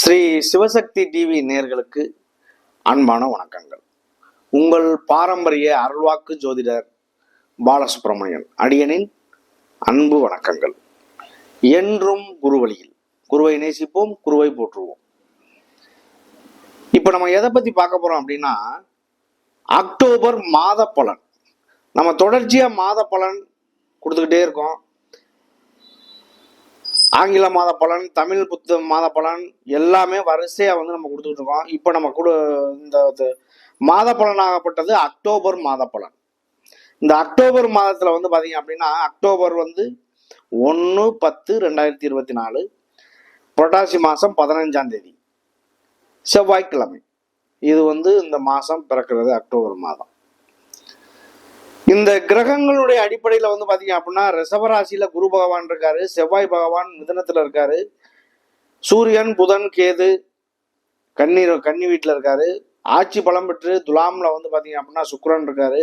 Sri Sivasakthi TV நேர்களுக்கு அன்பான வணக்கங்கள். உங்கள் பாரம்பரிய அருள்வாக்கு ஜோதிடர் பாலசுப்ரமணியன் அடியனின் அன்பு வணக்கங்கள். என்றும் குருவழியில் குருவை நேசிப்போம் குருவை போற்றுவோம். இப்போ நம்ம எதை பற்றி பார்க்க போகிறோம் அப்படின்னா அக்டோபர் மாத பலன். நம்ம தொடர்ச்சியாக மாத பலன் கொடுத்துக்கிட்டே இருக்கோம். ஆங்கில மாத பலன் தமிழ் புத்த மாத பலன் எல்லாமே வரிசையா வந்து நம்ம கொடுத்துக்கிட்டு இருக்கோம். இப்போ நம்ம கூட இந்த இது மாத பலனாகப்பட்டது அக்டோபர் மாத பலன் இந்த அக்டோபர் மாதத்துல வந்து பாத்தீங்க அப்படின்னா அக்டோபர் வந்து ஒன்று பத்து ரெண்டாயிரத்தி இருபத்தி நாலு புரட்டாசி மாதம் பதினஞ்சாம் தேதி. செவ்வாய்க்கிழமை. இது வந்து இந்த மாதம் பிறக்கிறது அக்டோபர் மாதம். இந்த கிரகங்களுடைய அடிப்படையில் வந்து பார்த்தீங்க அப்படின்னா ரிஷபராசியில குரு பகவான் இருக்காரு செவ்வாய் பகவான் மிதனத்தில் இருக்காரு சூரியன் புதன் கேது கண்ணீர் கன்னி வீட்டில் இருக்காரு ஆட்சி பலம் பெற்று துலாம்ல வந்து பார்த்தீங்க அப்படின்னா சுக்கரன் இருக்காரு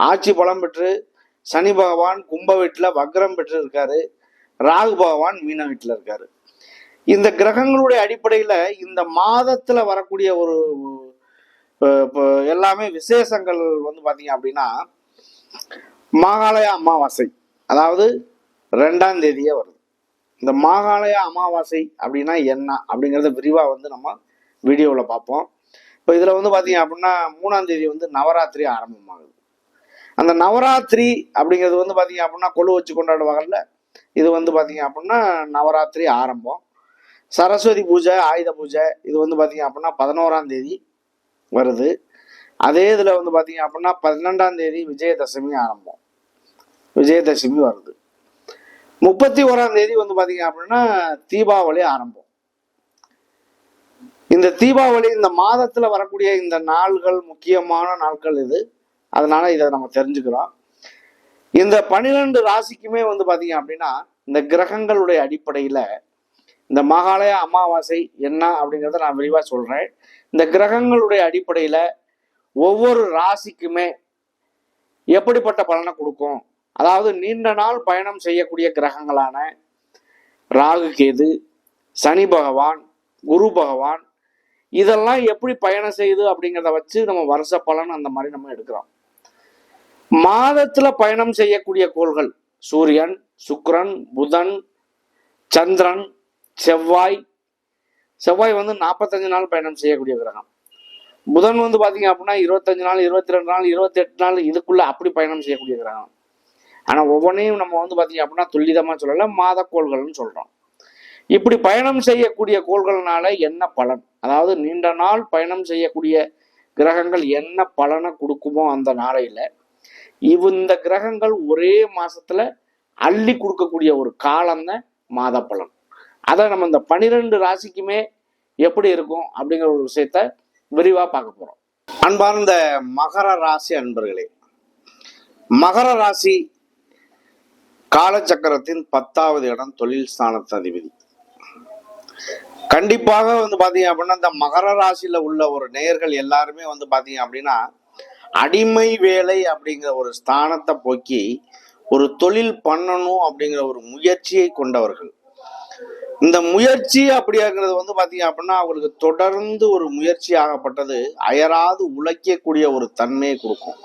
ஆட்சி பலம் பெற்று சனி பகவான் கும்ப வீட்டில் வக்ரம் பெற்று இருக்காரு ராகு பகவான் மீன வீட்டில் இருக்காரு. இந்த கிரகங்களுடைய அடிப்படையில் இந்த மாதத்துல வரக்கூடிய ஒரு எல்லாமே விசேஷங்கள் வந்து பார்த்தீங்க அப்படின்னா மாகாலய அமாவாசை. அதாவது ரெண்டாம் தேதியே வருது. இந்த மாகாலய அமாவாசை அப்படின்னா என்ன? அப்படிங்கிறத விரிவாக வந்து நம்ம வீடியோவில் பார்ப்போம். இப்போ இதில் வந்து பார்த்தீங்க அப்படின்னா மூணாம் தேதி வந்து நவராத்திரி ஆரம்பமாகுது. அந்த நவராத்திரி அப்படிங்கிறது வந்து பார்த்தீங்க அப்படின்னா கொழு வச்சு கொண்டாடுவாங்கல்ல? இது வந்து பார்த்தீங்க அப்படின்னா நவராத்திரி ஆரம்பம். சரஸ்வதி பூஜை ஆயுத பூஜை இது வந்து பார்த்தீங்க அப்படின்னா பதினோராம் தேதி வருது. அதே இதில் வந்து பார்த்தீங்க அப்படின்னா பன்னெண்டாம் தேதி விஜயதசமி ஆரம்பம். விஜயதசமி வருது. முப்பத்தி ஓராம் தேதி வந்து பார்த்தீங்க அப்படின்னா தீபாவளி ஆரம்பம். இந்த தீபாவளி இந்த மாதத்தில் வரக்கூடிய இந்த நாள்கள் முக்கியமான நாட்கள் இது. அதனால இதை நம்ம தெரிஞ்சுக்கிறோம். இந்த பன்னிரெண்டு ராசிக்குமே வந்து பார்த்தீங்க அப்படின்னா இந்த கிரகங்களுடைய அடிப்படையில் இந்த மகாலய அமாவாசை என்ன அப்படிங்கிறத நான் விரிவாக சொல்கிறேன் இந்த கிரகங்களுடைய அடிப்படையில் ஒவ்வொரு ராசிக்குமே எப்படிப்பட்ட பலனை கொடுக்கும்? அதாவது நீண்ட நாள் பயணம் செய்யக்கூடிய கிரகங்களான ராகு கேது சனி பகவான் குரு பகவான் இதெல்லாம் எப்படி பயணம் செய்யுது அப்படிங்கிறத வச்சு நம்ம வருஷ பலன் அந்த மாதிரி நம்ம எடுக்கிறோம். மாதத்துல பயணம் செய்யக்கூடிய கோள்கள் சூரியன் சுக்ரன் புதன் சந்திரன் செவ்வாய். செவ்வாய் வந்து நாற்பத்தஞ்சு நாள் பயணம் செய்யக்கூடிய கிரகம். புதன் வந்து பாத்தீங்க அப்படின்னா இருபத்தஞ்சு நாள் இருபத்தி ரெண்டு நாள் இருபத்தி எட்டு நாள் இதுக்குள்ள அப்படி பயணம் செய்யக்கூடிய கிரகம் ஆனா ஒவ்வொன்றையும் நம்ம வந்து பாத்தீங்க அப்படின்னா துல்லிதமா சொல்லல மாதக்கோள்கள்னு சொல்றோம். இப்படி பயணம் செய்யக்கூடிய கோள்கள்னால என்ன பலன்? அதாவது நீண்ட நாள் பயணம் செய்யக்கூடிய கிரகங்கள் என்ன பலனை கொடுக்குமோ அந்த நாளையில இவ் இந்த கிரகங்கள் ஒரே மாசத்துல அள்ளி கொடுக்கக்கூடிய ஒரு காலம் தான் மாத பலன். அதை நம்ம இந்த பனிரெண்டு ராசிக்குமே எப்படி இருக்கும் அப்படிங்கிற ஒரு விஷயத்த விரிவா பார்க்க போறோம். அன்பார்ந்த மகர ராசி அன்பர்களே மகர ராசி காலச்சக்கரத்தின் பத்தாவது இடம் தொழில் ஸ்தானத்து அதிபதி. கண்டிப்பாக வந்து பாத்தீங்க அப்படின்னா இந்த மகர ராசியில உள்ள ஒரு நேயர்கள் எல்லாருமே வந்து பாத்தீங்க அப்படின்னா அடிமை வேலை அப்படிங்கிற ஒரு ஸ்தானத்தை போக்கி ஒரு தொழில் பண்ணணும் அப்படிங்கிற ஒரு முயற்சியை கொண்டவர்கள். இந்த முயற்சி அப்படிங்கிறது வந்து பாத்தீங்க அப்படின்னா அவங்களுக்கு தொடர்ந்து ஒரு முயற்சி ஆகப்பட்டது. அயராது உழைக்கக்கூடிய ஒரு தன்மையை கொடுக்கும்.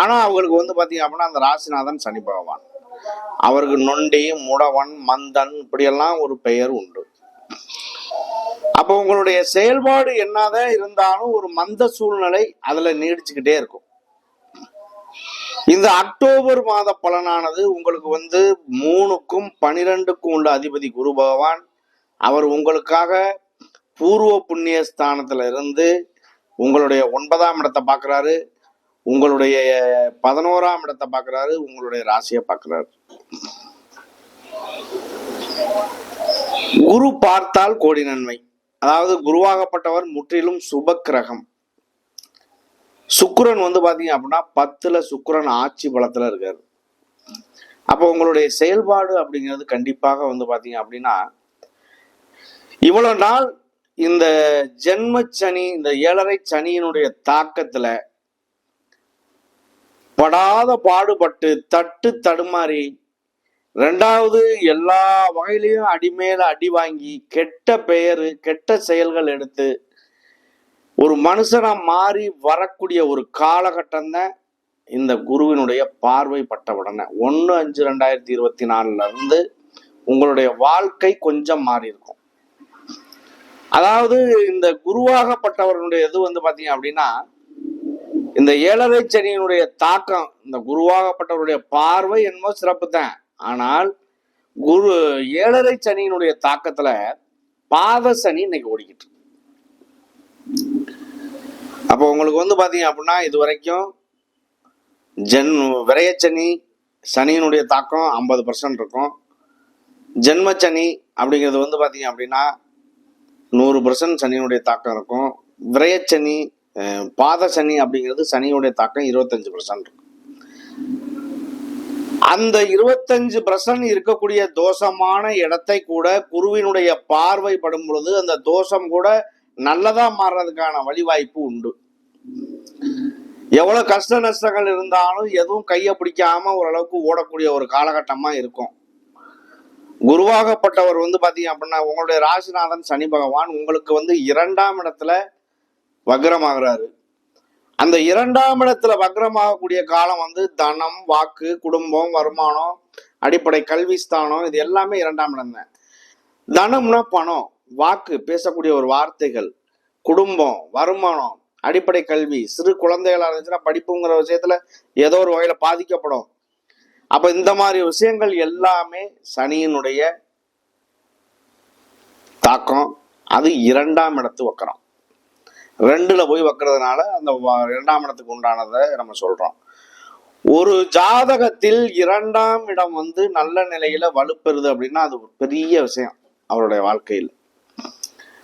ஆனா அவங்களுக்கு வந்து பாத்தீங்க அப்படின்னா அந்த ராசிநாதன் சனி பகவான். அவருக்கு நொண்டி முடவன் மந்தன் இப்படியெல்லாம் ஒரு பெயர் உண்டு. அப்போ உங்களுடைய செயல்பாடு என்னதான் இருந்தாலும் ஒரு மந்த சூழ்நிலை அதுல நீடிச்சுக்கிட்டே இருக்கும். இந்த அக்டோபர் மாத பலனானது உங்களுக்கு வந்து மூணுக்கும் பனிரெண்டுக்கும் உள்ள அதிபதி குரு பகவான். அவர் உங்களுக்காக பூர்வ புண்ணிய ஸ்தானத்துல இருந்து உங்களுடைய ஒன்பதாம் இடத்தை பார்க்குறாரு. உங்களுடைய பதினோராம் இடத்தை பார்க்கறாரு. உங்களுடைய ராசியை பார்க்குறாரு. குரு பார்த்தால் கோடி நன்மை. அதாவது குருவாகப்பட்டவர் முற்றிலும் சுபக்கிரகம் சுக்கரன் வந்து பாத்தீங்க அப்படின்னா பத்துல சுக்கரன் ஆட்சி பலத்துல இருக்காரு. அப்போ உங்களுடைய செயல்பாடு அப்படிங்கிறது கண்டிப்பாக வந்து பாத்தீங்க அப்படின்னா இவ்வளவு நாள் இந்த ஜென்ம சனி இந்த ஏழரை சனியினுடைய தாக்கத்துல படாத பாடுபட்டு தட்டு தடுமாறி ரெண்டாவது எல்லா வகையிலையும் அடிமேல அடி வாங்கி கெட்ட பெயர் கெட்ட செயல்கள் எடுத்து ஒரு மனுஷனாக மாறி வரக்கூடிய ஒரு காலகட்டம் தான் இந்த குருவினுடைய பார்வை பட்ட உடனே. ஒன்று அஞ்சு ரெண்டாயிரத்தி இருபத்தி நாலுல இருந்து உங்களுடைய வாழ்க்கை கொஞ்சம் மாறி இருக்கும். அதாவது இந்த குருவாகப்பட்டவர்களுடைய இது வந்து பார்த்தீங்க அப்படின்னா இந்த ஏழரை சனியினுடைய தாக்கம் இந்த குருவாகப்பட்டவருடைய பார்வை என்னமோ சிறப்பு தான் ஆனால் குரு ஏழரை சனியினுடைய தாக்கத்துல பாத சனி இன்னைக்கு ஓடிக்கிட்டு இருக்கு. அப்போ உங்களுக்கு வந்து பார்த்தீங்க அப்படின்னா இது வரைக்கும் ஜென் விரையச்சனி சனியினுடைய தாக்கம் ஐம்பது பர்சன்ட் இருக்கும். ஜென்மச்சனி அப்படிங்கிறது வந்து பார்த்தீங்க அப்படின்னா நூறு பர்சன்ட் சனியினுடைய தாக்கம் இருக்கும். விரையச்சனி பாத சனி அப்படிங்கிறது சனியுடைய தாக்கம் இருபத்தஞ்சு பர்சன்ட் இருக்கும். அந்த இருபத்தஞ்சு பர்சன்ட் இருக்கக்கூடிய தோஷமான இடத்தை கூட குருவினுடைய பார்வை படும் பொழுது அந்த தோஷம் கூட நல்லதா மாறுறதுக்கான வழிவாய்ப்பு உண்டு. எவ்வளவு கஷ்ட நஷ்டங்கள் இருந்தாலும் எதுவும் கையை பிடிக்காம ஓரளவுக்கு ஓடக்கூடிய ஒரு காலகட்டமா இருக்கும். குருவாகப்பட்டவர் வந்து பாத்தீங்க அப்படின்னா உங்களுடைய ராசிநாதன் சனி பகவான் உங்களுக்கு வந்து இரண்டாம் இடத்துல வக்ரமாகிறாரு. அந்த இரண்டாம் இடத்துல வக்ரமாகக்கூடிய காலம் வந்து தனம் வாக்கு குடும்பம் வருமானம் அடிப்படை கல்வி ஸ்தானம் இது எல்லாமே இரண்டாம் இடம் தான் தனம்னா பணம். வாக்கு பேசக்கூடிய ஒரு வார்த்தைகள் குடும்பம் வருமானம் அடிப்படை கல்வி சிறு குழந்தைகளாக இருந்துச்சுன்னா படிப்புங்கிற விஷயத்துல ஏதோ ஒரு வகையில பாதிக்கப்படும். அப்ப இந்த மாதிரி விஷயங்கள் எல்லாமே சனியினுடைய தாக்கம். அது இரண்டாம் இடத்து வக்கரம். ரெண்டுல போய் வைக்கிறதுனால அந்த இரண்டாம் இடத்துக்கு உண்டானதை நம்ம சொல்றோம். ஒரு ஜாதகத்தில் இரண்டாம் இடம் வந்து நல்ல நிலையில வலுப்பெறுது அப்படின்னா அது ஒரு பெரிய விஷயம் அவருடைய வாழ்க்கையில்.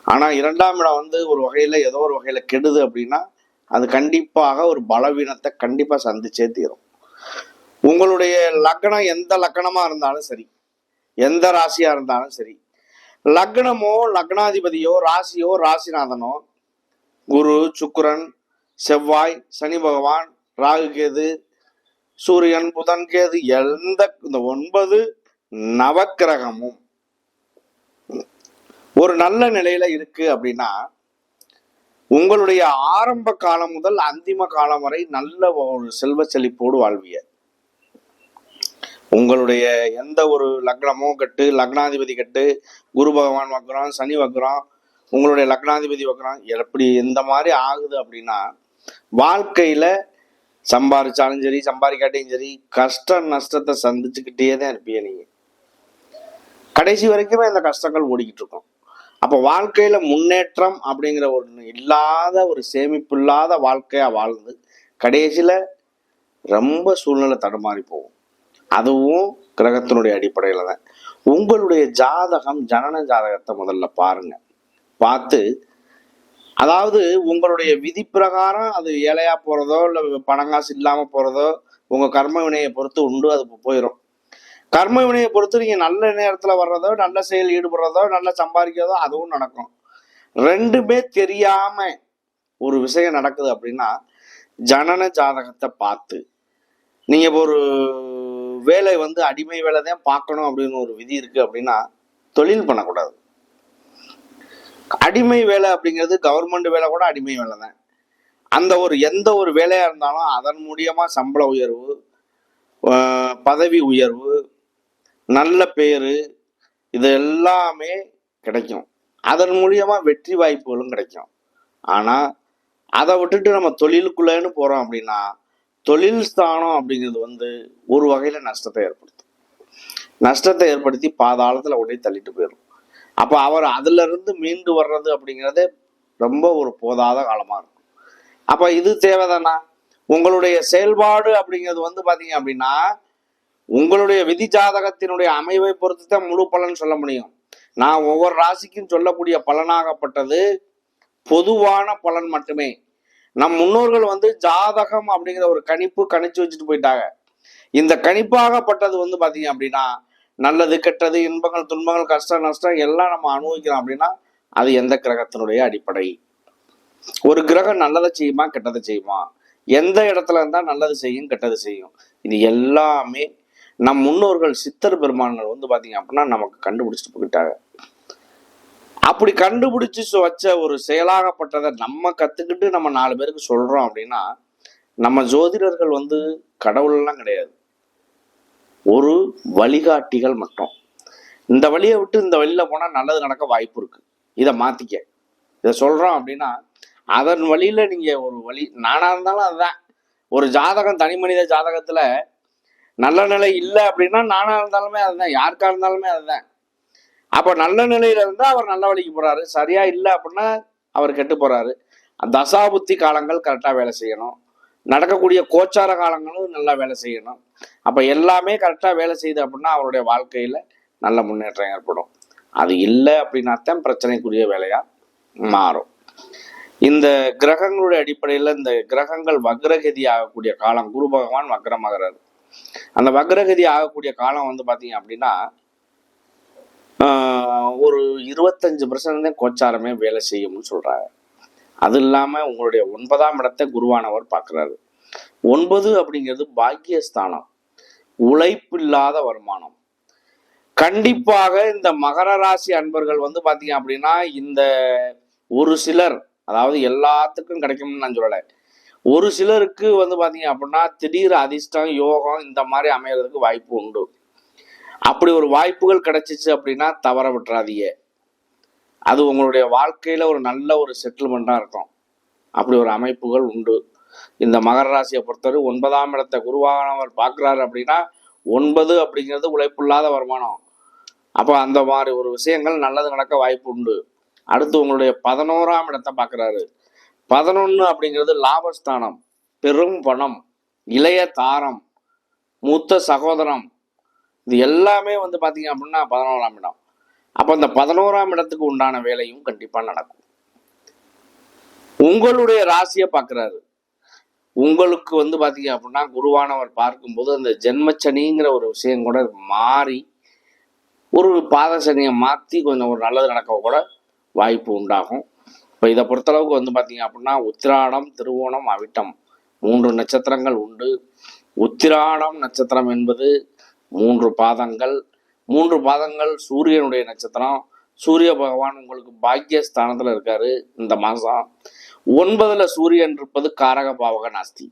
ஆனால் இரண்டாம் இடம் வந்து ஒரு வகையில் ஏதோ ஒரு வகையில் கெடுது அப்படின்னா அது கண்டிப்பாக ஒரு பலவீனத்தை கண்டிப்பாக சந்திச்சே தீரும். உங்களுடைய லக்னம் எந்த லக்னமாக இருந்தாலும் சரி எந்த ராசியாக இருந்தாலும் சரி லக்னமோ லக்னாதிபதியோ ராசியோ ராசிநாதனோ குரு சுக்கரன் செவ்வாய் சனி பகவான் ராகு கேது சூரியன் புதன் கேது எந்த இந்த ஒன்பது நவக்கிரகமும். ஒரு நல்ல நிலையில இருக்கு அப்படின்னா உங்களுடைய ஆரம்ப காலம் முதல் அந்திம காலம் வரை நல்ல ஒரு செல்வ செழிப்போடு வாழ்விய உங்களுடைய எந்த ஒரு லக்னமோ கட்டு லக்னாதிபதி கட்டு குரு பகவான் வக்ரம் சனி வக்ரம் உங்களுடைய லக்னாதிபதி வக்ரம் எப்படி எந்த மாதிரி ஆகுது அப்படின்னா வாழ்க்கையில சம்பாரிச்சாலும் சரி சம்பாதிக்காட்டியும் சரி கஷ்ட நஷ்டத்தை சந்திச்சுக்கிட்டே தான் இருப்பீங்க நீங்க. கடைசி வரைக்குமே இந்த கஷ்டங்கள் ஓடிக்கிட்டு இருக்கும். அப்போ வாழ்க்கையில முன்னேற்றம் அப்படிங்கிற ஒரு இல்லாத ஒரு சேமிப்பு இல்லாத வாழ்க்கையா வாழ்ந்து கடைசியில ரொம்ப சூழ்நிலை தடுமாறி போகும். அதுவும் கிரகத்தினுடைய அடிப்படையில தான் உங்களுடைய ஜாதகம் ஜனன ஜாதகத்தை முதல்ல பாருங்க. பார்த்து அதாவது உங்களுடைய விதி பிரகாரம் அது ஏழையா போறதோ இல்லை பணங்காசு இல்லாம போறதோ உங்க கர்ம வினையை பொறுத்து உண்டு அது போயிடும் கர்ம வினையை பொறுத்து நீங்க நல்ல நேரத்துல வர்றதோ நல்ல செயல் ஈடுபடுறதோ நல்ல சம்பாதிக்கிறதோ அதுவும் நடக்கும். ரெண்டுமே தெரியாம ஒரு விஷயம் நடக்குது அப்படின்னா ஜனன ஜாதகத்தை பார்த்து நீங்க ஒரு வேலை வந்து அடிமை வேலை தான் பார்க்கணும் அப்படின்னு ஒரு விதி இருக்கு அப்படின்னா தொழில் பண்ணக்கூடாது. அடிமை வேலை அப்படிங்கிறது கவர்மெண்ட் வேலை கூட அடிமை வேலை தான். அந்த ஒரு எந்த ஒரு வேலையா இருந்தாலும் அதன் மூலியமா சம்பள உயர்வு பதவி உயர்வு நல்ல பேரு இது எல்லாமே கிடைக்கும். அதன் மூலியமா வெற்றி வாய்ப்புகளும் கிடைக்கும். ஆனா அதை விட்டுட்டு நம்ம தொழிலுக்குள்ளேன்னு போறோம் அப்படின்னா தொழில் ஸ்தானம் அப்படிங்கிறது வந்து ஒரு வகையில நஷ்டத்தை ஏற்படுத்தும். நஷ்டத்தை ஏற்படுத்தி பாதாளத்துல உடனே தள்ளிட்டு போயிடும் அப்ப அவர் அதுல இருந்து மீண்டு வர்றது அப்படிங்கிறதே ரொம்ப ஒரு போதாத காலமா இருக்கும். அப்ப இது தேவைதானா? உங்களுடைய செயல்பாடு அப்படிங்கிறது வந்து பாத்தீங்க அப்படின்னா உங்களுடைய விதி ஜாதகத்தினுடைய அமைவை பொறுத்து தான் முழு பலன் சொல்ல முடியும். நான் ஒவ்வொரு ராசிக்கும் சொல்லக்கூடிய பலனாகப்பட்டது பொதுவான பலன் மட்டுமே. நம் முன்னோர்கள் வந்து ஜாதகம் அப்படிங்கிற ஒரு கணிப்பு கணிச்சு வச்சுட்டு போயிட்டாங்க. இந்த கணிப்பாகப்பட்டது வந்து பார்த்தீங்க அப்படின்னா நல்லது கெட்டது இன்பங்கள் துன்பங்கள் கஷ்டம் நஷ்டம் எல்லாம் நம்ம அனுபவிக்கிறோம் அப்படின்னா அது எந்த கிரகத்தினுடைய அடிப்படை? ஒரு கிரகம் நல்லதை செய்யுமா கெட்டதை செய்யுமா? எந்த இடத்துல இருந்தால் நல்லது செய்யும் கெட்டது செய்யும்? இது எல்லாமே நம் முன்னோர்கள் சித்தர் பெருமான்கள் வந்து பார்த்தீங்க அப்படின்னா நமக்கு கண்டுபிடிச்சிட்டு போயிட்டாங்க அப்படி கண்டுபிடிச்சி வச்ச ஒரு செயலாகப்பட்டதை நம்ம கற்றுக்கிட்டு நம்ம நாலு பேருக்கு சொல்கிறோம் அப்படின்னா நம்ம ஜோதிடர்கள் வந்து கடவுள்லாம் கிடையாது. ஒரு வழிகாட்டிகள் மட்டும். இந்த வழியை விட்டு இந்த வழியில் போனால் நல்லது நடக்க வாய்ப்பு இருக்குது இதை மாற்றிக்க இதை சொல்கிறோம் அப்படின்னா அதன் வழியில் நீங்கள் ஒரு வழி நானாக இருந்தாலும் அதுதான் ஒரு ஜாதகம் தனி மனித ஜாதகத்தில் நல்ல நிலை இல்லை அப்படின்னா நானா இருந்தாலுமே அதுதான் யாருக்கா இருந்தாலுமே அதுதான். அப்ப நல்ல நிலையில இருந்தா அவர் நல்ல வழிக்கு போறாரு. சரியா இல்லை அப்படின்னா அவர் கெட்டு போறாரு. தசாபுத்தி காலங்கள் கரெக்டா வேலை செய்யணும். நடக்கக்கூடிய கோச்சார காலங்களும் நல்லா வேலை செய்யணும். அப்ப எல்லாமே கரெக்டா வேலை செய்யுது அப்படின்னா அவருடைய வாழ்க்கையில நல்ல முன்னேற்றம் ஏற்படும். அது இல்லை அப்படின்னா தான் பிரச்சனைக்குரிய வேலையா மாறும். இந்த கிரகங்களுடைய அடிப்படையில் இந்த கிரகங்கள் வக்ரகதி ஆகக்கூடிய காலம் குரு பகவான் வக்ரமாகிறார். அந்த வக்ரகதி ஆகக்கூடிய காலம் வந்து பார்த்தீங்க அப்படின்னா ஆஹ், ஒரு இருபத்தஞ்சு பர்சன்ட் தான் கோச்சாரமே வேலை செய்யும்னு சொல்கிறாங்க அது இல்லாம உங்களுடைய ஒன்பதாம் இடத்தை குருவானவர் பார்க்குறாரு. ஒன்பது அப்படிங்கிறது பாக்கியஸ்தானம் உழைப்பில்லாத வருமானம். கண்டிப்பாக இந்த மகர ராசி அன்பர்கள் வந்து பாத்தீங்க அப்படின்னா இந்த ஒரு சிலர் அதாவது எல்லாத்துக்கும் கிடைக்கும்னு நான் சொல்லலை ஒரு சிலருக்கு வந்து பார்த்தீங்க அப்படின்னா திடீர் அதிர்ஷ்டம் யோகம் இந்த மாதிரி அமையறதுக்கு வாய்ப்பு உண்டு. அப்படி ஒரு வாய்ப்புகள் கிடைச்சிச்சு அப்படின்னா தவற விட்டுறாதீங்க. அது உங்களுடைய வாழ்க்கையில ஒரு நல்ல ஒரு செட்டில்மெண்ட்டாக இருக்கும். அப்படி ஒரு அமைப்புகள் உண்டு. இந்த மகர ராசியை பொறுத்தவரை ஒன்பதாம் இடத்தை குருவானவர் பார்க்குறாரு அப்படின்னா ஒன்பது அப்படிங்கிறது உழைப்பில்லாத வருமானம். அப்போ அந்த மாதிரி ஒரு விஷயங்கள் நல்லது நடக்க வாய்ப்பு உண்டு. அடுத்து உங்களுடைய பதினோராம் இடத்தை பார்க்குறாரு. பதினொன்று அப்படிங்கிறது லாபஸ்தானம் பெரும் பணம் இளைய தாரம் மூத்த சகோதரம். இது எல்லாமே வந்து பார்த்தீங்க அப்படின்னா பதினோராம் இடம். அப்போ அந்த பதினோராம் இடத்துக்கு உண்டான வேலையும் கண்டிப்பாக நடக்கும். உங்களுடைய ராசியை பார்க்குறாரு உங்களுக்கு வந்து பார்த்தீங்க அப்படின்னா குருவானவர் பார்க்கும்போது அந்த ஜென்மச்சனிங்கிற ஒரு விஷயம் கூட மாறி ஒரு பாதசனியை மாற்றி கொஞ்சம் ஒரு நல்லது நடக்க கூட வாய்ப்பு உண்டாகும். இப்போ இதை பொறுத்தளவுக்கு வந்து பார்த்தீங்க அப்படின்னா உத்திராடம் திருவோணம் அவிட்டம் மூன்று நட்சத்திரங்கள் உண்டு. உத்திராடம் நட்சத்திரம் என்பது மூன்று பாதங்கள். மூன்று பாதங்கள் சூரியனுடைய நட்சத்திரம். சூரிய பகவான் உங்களுக்கு பாக்கியஸ்தானத்தில் இருக்காரு இந்த மாதம் ஒன்பதுல சூரியன் இருப்பது காரக பாவக நாஸ்தி.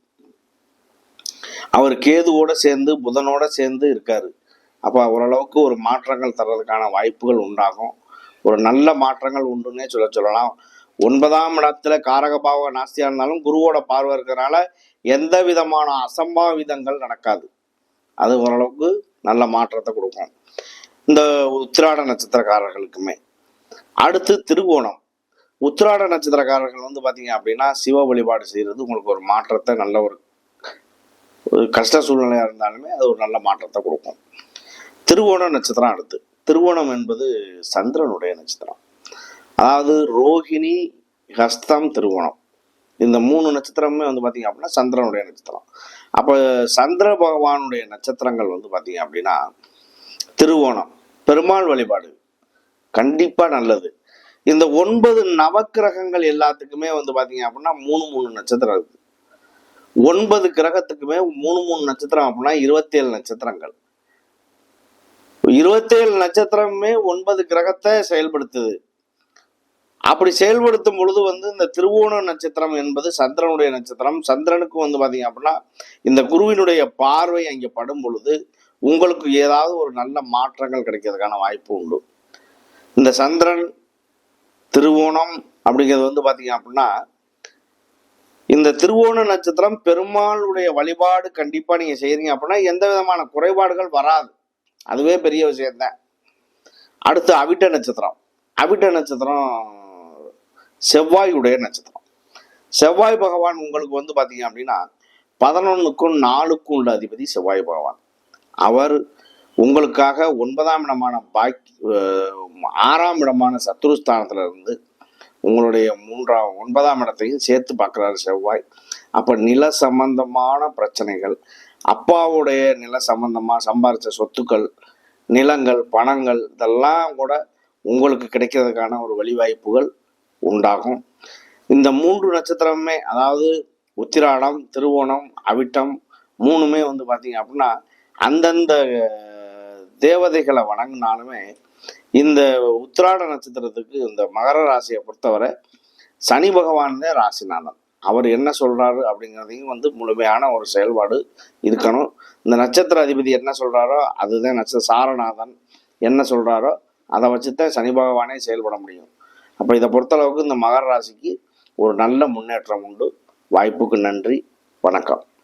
அவர் கேதுவோட சேர்ந்து புதனோட சேர்ந்து இருக்காரு. அப்போ ஓரளவுக்கு ஒரு மாற்றங்கள் தர்றதுக்கான வாய்ப்புகள் உண்டாகும். ஒரு நல்ல மாற்றங்கள் உண்டுன்னே சொல்ல சொல்லலாம். ஒன்பதாம் இடத்துல காரகபாவ நாஸ்தியா இருந்தாலும் குருவோட பார்வை இருக்கிறனால எந்த விதமான அசம்பாவிதங்கள் நடக்காது. அது ஓரளவுக்கு நல்ல மாற்றத்தை கொடுக்கும். இந்த உத்திராட நட்சத்திரக்காரர்களுக்குமே. அடுத்து திருவோணம் உத்திராட நட்சத்திரக்காரர்கள் வந்து பார்த்தீங்க அப்படின்னா சிவ வழிபாடு செய்கிறது உங்களுக்கு ஒரு மாற்றத்தை நல்ல ஒரு ஒரு கஷ்ட சூழ்நிலையாக இருந்தாலுமே அது ஒரு நல்ல மாற்றத்தை கொடுக்கும். திருவோணம் நட்சத்திரம் அடுத்து. திருவோணம் என்பது சந்திரனுடைய நட்சத்திரம். அதாவது ரோகிணி ஹஸ்தம் திருவோணம். இந்த மூணு நட்சத்திரமுமே வந்து பார்த்தீங்க அப்படின்னா சந்திரனுடைய நட்சத்திரம். அப்போ சந்திர பகவானுடைய நட்சத்திரங்கள் வந்து பார்த்தீங்க அப்படின்னா திருவோணம் பெருமாள் வழிபாடு. கண்டிப்பாக நல்லது. இந்த ஒன்பது நவக்கிரகங்கள் எல்லாத்துக்குமே வந்து பார்த்தீங்க அப்படின்னா மூணு மூணு நட்சத்திரம் இருக்குது ஒன்பது கிரகத்துக்குமே மூணு மூணு நட்சத்திரம் அப்படின்னா இருபத்தேழு நட்சத்திரங்கள். இருபத்தேழு நட்சத்திரமே ஒன்பது கிரகத்தை செயல்படுத்துது. அப்படி செயல்படுத்தும் பொழுது வந்து இந்த திருவோண நட்சத்திரம் என்பது சந்திரனுடைய நட்சத்திரம். சந்திரனுக்கு வந்து பாத்தீங்க அப்படின்னா இந்த குருவினுடைய பார்வை அங்கே படும் பொழுது உங்களுக்கு ஏதாவது ஒரு நல்ல மாற்றங்கள் கிடைக்கிறதுக்கான வாய்ப்பு உண்டு. இந்த சந்திரன் திருவோணம் அப்படிங்கிறது வந்து பாத்தீங்க அப்படின்னா இந்த திருவோண நட்சத்திரம் பெருமாளுடைய வழிபாடு கண்டிப்பா நீங்க செய்யறீங்க அப்படின்னா எந்த விதமான குறைபாடுகள் வராது. அதுவே பெரிய விஷயம்தான். அடுத்து அவிட்ட நட்சத்திரம். அவிட்ட நட்சத்திரம் செவ்வாயுடைய நட்சத்திரம். செவ்வாய் பகவான் உங்களுக்கு வந்து பார்த்தீங்க அப்படின்னா பதினொன்றுக்கும் நாலுக்கும் உள்ள அதிபதி செவ்வாய் பகவான். அவர் உங்களுக்காக ஒன்பதாம் இடமான பாக்கி ஆறாம் இடமான சத்ருஸ்தானத்துல இருந்து உங்களுடைய மூன்றாம் ஒன்பதாம் இடத்தையும் சேர்த்து பார்க்குறாரு செவ்வாய். அப்போ நில சம்பந்தமான பிரச்சனைகள் அப்பாவுடைய நில சம்பந்தமாக சம்பாரித்த சொத்துக்கள் நிலங்கள் பணங்கள் இதெல்லாம் கூட உங்களுக்கு கிடைக்கிறதுக்கான ஒரு வழிவாய்ப்புகள் உண்டாகும். இந்த மூன்று நட்சத்திரமுமே அதாவது உத்திராடம் திருவோணம் அவிட்டம் மூணுமே வந்து பார்த்தீங்க அப்படின்னா அந்தந்த தேவதைகளை வணங்கினாலுமே இந்த உத்திராட நட்சத்திரத்துக்கு இந்த மகர ராசியை பொறுத்தவரை சனி பகவான் ராசிநாதன். அவர் என்ன சொல்றாரு அப்படிங்கிறதையும் வந்து முழுமையான ஒரு செயல்பாடு இருக்கணும். இந்த நட்சத்திர அதிபதி என்ன சொல்றாரோ அதுதான் நட்சத்திர சாரநாதன் என்ன சொல்றாரோ அதை வச்சுதான் சனி பகவானே செயல்பட முடியும். அப்போ இதை பொறுத்தளவுக்கு இந்த மகர ராசிக்கு ஒரு நல்ல முன்னேற்றம் உண்டு. வாய்ப்புக்கு நன்றி. வணக்கம்.